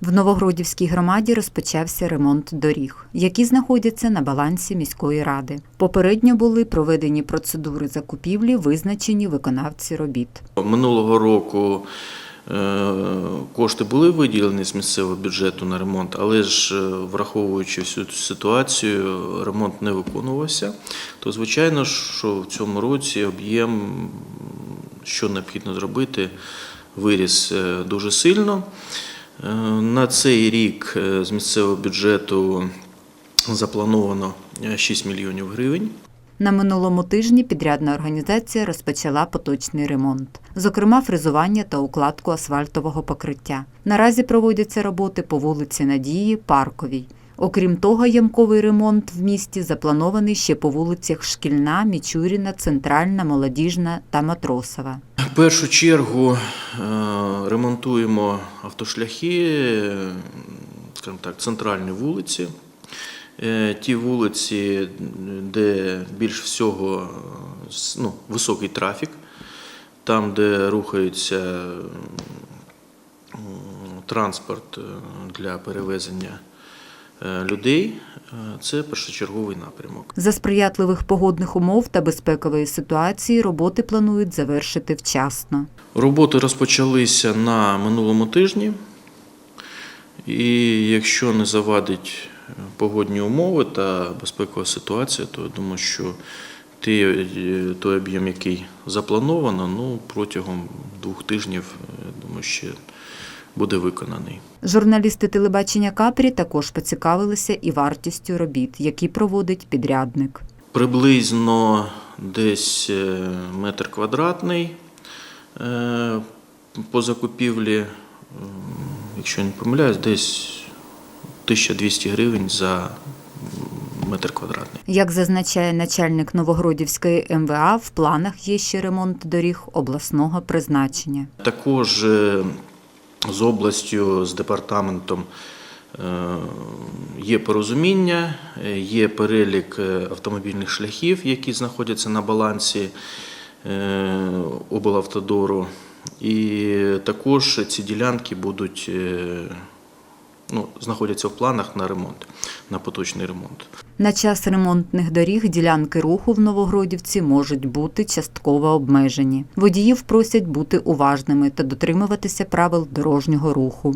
В Новогродівській громаді розпочався ремонт доріг, які знаходяться на балансі міської ради. Попередньо були проведені процедури закупівлі, визначені виконавці робіт. Минулого року е, кошти були виділені з місцевого бюджету на ремонт, але ж е, враховуючи всю цю ситуацію, ремонт не виконувався. То звичайно, що в цьому році об'єм, що необхідно зробити, виріс е, дуже сильно. Е, На цей рік е, з місцевого бюджету заплановано е, 6 мільйонів гривень. На минулому тижні підрядна організація розпочала поточний ремонт, зокрема фрезування та укладку асфальтового покриття. Наразі проводяться роботи по вулиці Надії, Парковій. Окрім того, ямковий ремонт в місті запланований ще по вулицях Шкільна, Мічуріна, Центральна, Молодіжна та Матросова. В першу чергу е, ремонтуємо автошляхи, скажімо так, центральні вулиці. Е, Ті вулиці, де більш всього е, ну, високий трафік, там, де рухається транспорт для перевезення людей, е, це першочерговий напрямок. За сприятливих погодних умов та безпекової ситуації роботи планують завершити вчасно. Роботи розпочалися на минулому тижні, і якщо не завадить е, погодні умови та безпекова ситуація, то я думаю, що е, той об'єм, який заплановано, ну, протягом двох тижнів, е, я думаю, ще буде виконаний. Журналісти телебачення Капрі також поцікавилися і вартістю робіт, які проводить підрядник. Приблизно десь е, метр квадратний е, по закупівлі, якщо я не помиляюсь, десь 1200 гривень за метр квадратний. Як зазначає начальник Новогродівської МВА, в планах є ще ремонт доріг обласного призначення. Також е, з областю, з департаментом е, є порозуміння, є перелік е, автомобільних шляхів, які знаходяться на балансі е, облавтодору. І також ці ділянки будуть ну, знаходяться в планах на ремонт, на поточний ремонт. На час ремонтних доріг ділянки руху в Новогродівці можуть бути частково обмежені. Водіїв просять бути уважними та дотримуватися правил дорожнього руху.